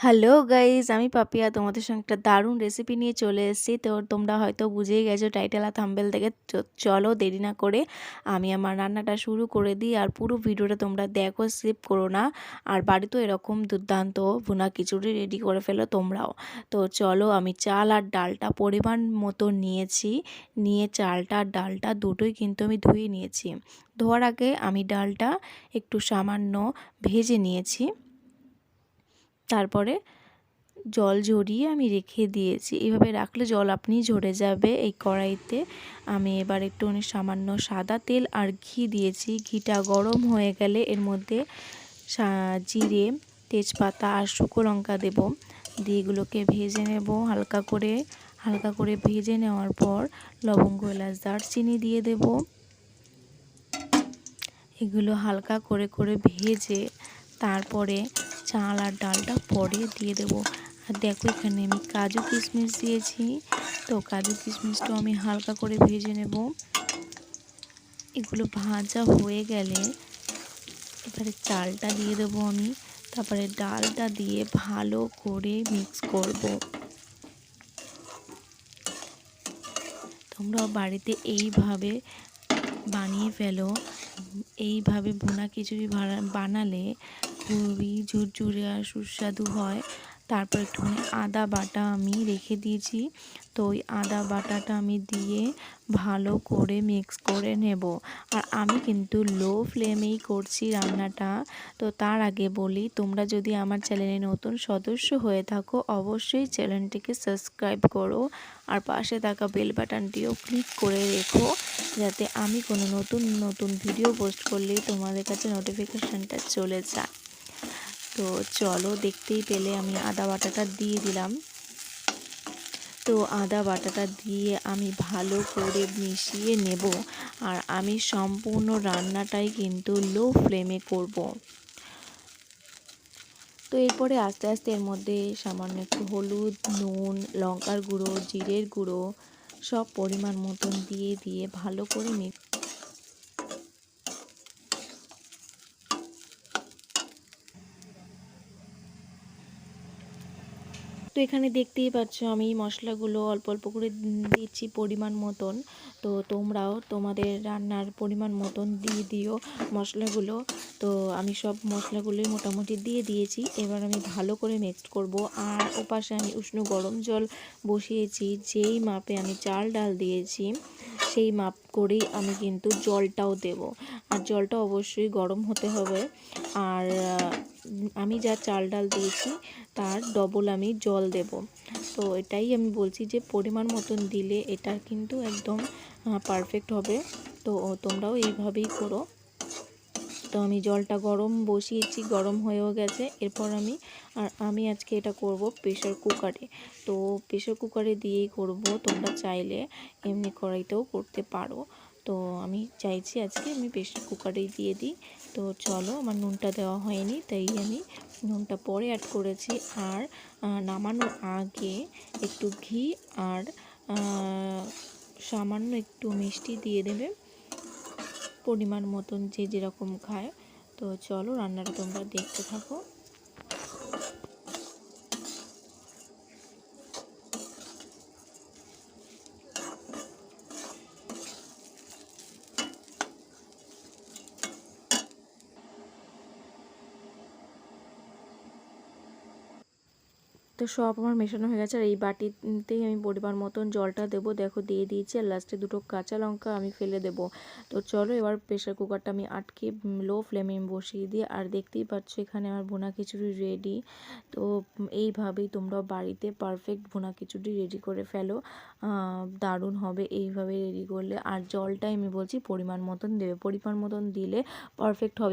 Hello guys আমি পাপিয়া তোমাদের সঙ্গে একটা দারুণ রেসিপি নিয়ে চলে এসেছি। তো তোমরা হয়তো বুঝেই গেছো টাইটেল আর থাম্বেল থেকে চলো দেরি না করে আমি আমার রান্নাটা শুরু করে দিই আর পুরো ভিডিওটা তোমরা দেখো স্লিপ করো না। আর বাড়িতেও এরকম দুর্দান্ত ভুনা খিচুড়ি রেডি করে ফেলো তোমরাও। তো চলো আমি চাল আর ডালটা পরিমাণ মতো নিয়েছি। নিয়ে চালটা আর ডালটা দুটোই কিন্তু আমি ধুয়ে নিয়েছি। ধোয়ার আগে আমি ডালটা একটু সামান্য ভেজে নিয়েছি। তারপরে জল ঝরিয়ে আমি রেখে দিয়েছি। এভাবে রাখলে জল আপনি ঝরে যাবে এই কড়াইতে। আমি এবার একটু সামান্য সাদা তেল আর ঘি দিয়েছি। ঘিটা গরম হয়ে গেলে এর মধ্যে জিরে, তেজপাতা আর শুকো লঙ্কা দেব। দিয়ে এগুলোকে ভেজে নেব হালকা করে। হালকা করে ভেজে নেওয়ার পর লবঙ্গ, এলাচ, দারচিনি দিয়ে দেব। এগুলো হালকা করে করে ভেজে তারপরে চাল আর ডালটা পরে দিয়ে দেবো। আর দেখো এখানে আমি কাজু কিশমিশ দিয়েছি। তো কাজু কিশমিশটাও আমি হালকা করে ভেজে নেব। এগুলো ভাজা হয়ে গেলে এবারে চালটা দিয়ে দেবো আমি। তারপরে ডালটা দিয়ে ভালো করে মিক্স করব। তোমরাও বাড়িতে এইভাবে বানিয়ে ফেলো। এইভাবে বোনা খিচুড়ি বানালে খুবই ঝুরঝুরে আর সুস্বাদু হয়। তারপর একটুখানি আদা বাটা আমি রেখে দিয়েছি। তো ওই আদা বাটাটা আমি দিয়ে ভালো করে মিক্স করে নেব। আর আমি কিন্তু লো ফ্লেমেই করছি রান্নাটা। তো তার আগে বলি, তোমরা যদি আমার চ্যানেলে নতুন সদস্য হয়ে থাকো, অবশ্যই চ্যানেলটিকে সাবস্ক্রাইব করো। আর পাশে থাকা বেল বাটনটিও ক্লিক করে রেখো, যাতে আমি কোনো নতুন নতুন ভিডিও পোস্ট করলেই তোমাদের কাছে নোটিফিকেশানটা চলে যায়। তো চলো দেখতেই পেলে আমি আদা বাটাটা দিয়ে দিলাম তো আদা বাটাটা দিয়ে আমি ভালো করে মিশিয়ে নেব আর আমি সম্পূর্ণ রান্নাটাই কিন্তু লো ফ্লেমে করব। তো এরপরে আস্তে আস্তে এর মধ্যে সামান্য একটু হলুদ, নুন, লঙ্কার গুঁড়ো, জিরের গুঁড়ো সব পরিমাণ মতন দিয়ে দিয়ে ভালো করে মিক্স তো এখানে দেখতেই পাচ্ছ আমি মশলাগুলো অল্প অল্প করে দিচ্ছি পরিমাণ মতন। তো তোমরাও তোমাদের রান্নার পরিমাণ মতন দিয়ে দিও মশলাগুলো। তো আমি সব মশলাগুলোই মোটামুটি দিয়ে দিয়েছি। এবার আমি ভালো করে মিক্সড করব। আর ওপাশে আমি উষ্ণ গরম জল বসিয়েছি। যেই মাপে আমি চাল ডাল দিয়েছি। সেই মাপ করেই আমি কিন্তু জলটাও দেব। আর জলটা অবশ্যই গরম হতে হবে। আর আমি যা চাল ডাল দিয়েছি, তার ডবল আমি জল দেব। তো এটাই আমি বলছি যে, পরিমাণ মতন দিলে এটা কিন্তু একদম পারফেক্ট হবে। তো, তোমরাও এইভাবেই করো। তো আমি জলটা গরম বসিয়েছি, গরম হয়েও গেছে। এরপর আমি, আর আমি আজকে এটা করব প্রেশার কুকারে। তো প্রেশার কুকারে দিয়েই করব, তোমরা চাইলে এমনি কড়াইতেও করতে পারো। তো আমি চাইছি আজকে আমি প্রেশার কুকারেই দিয়ে দিই। তো চলো, আমার নুনটা দেওয়া হয়নি, তাই আমি নুনটা পরে অ্যাড করেছি। আর নামানোর আগে একটু ঘি আর সামান্য একটু মিষ্টি দিয়ে দেবে। পরিমাণ মতন যে যেরকম খায়। তো চলো রান্নাটা তোমরা দেখতে থাকো। তো সব আমার মেশানো হয়ে গেছে আর এই বাটিতেই আমি পরিমাণ মতন জলটা দেবো। দেখো, দিয়ে দিয়েছি আর লাস্টে দুটো কাঁচা লঙ্কা আমি ফেলে দেব। তো চলো এবার প্রেশার কুকারটা আমি আটকে লো ফ্লেমে বসিয়ে দিই। আর দেখতেই পাচ্ছ এখানে আমার বোনা খিচুড়ি রেডি তো এইভাবেই তোমরা বাড়িতে পারফেক্ট বোনা খিচুড়ি রেডি করে ফেলো। দারুণ হবে এইভাবে রেডি করলে। আর জলটাই আমি বলছি পরিমাণ মতন দেবে। পরিমাণ মতন দিলে পারফেক্ট হবে।